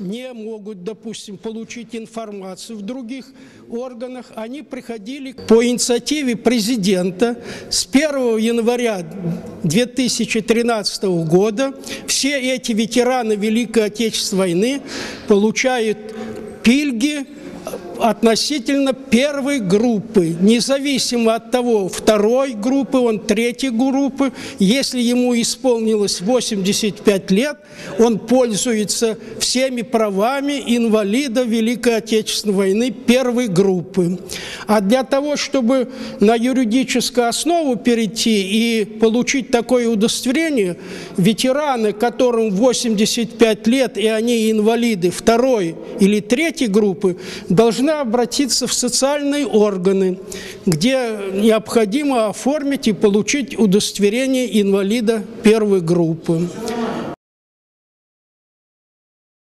не могут, допустим, получить информацию в других органах, они приходили по инициативе президента с 1 января 2013 года. Все эти ветераны Великой Отечественной войны получают пильги относительно первой группы, независимо от того, второй группы, он третьей группы, если ему исполнилось 85 лет, он пользуется всеми правами инвалида Великой Отечественной войны первой группы. А для того, чтобы на юридическую основу перейти и получить такое удостоверение, ветераны, которым 85 лет и они инвалиды второй или третьей группы, должны обратиться в социальные органы, где необходимо оформить и получить удостоверение инвалида первой группы.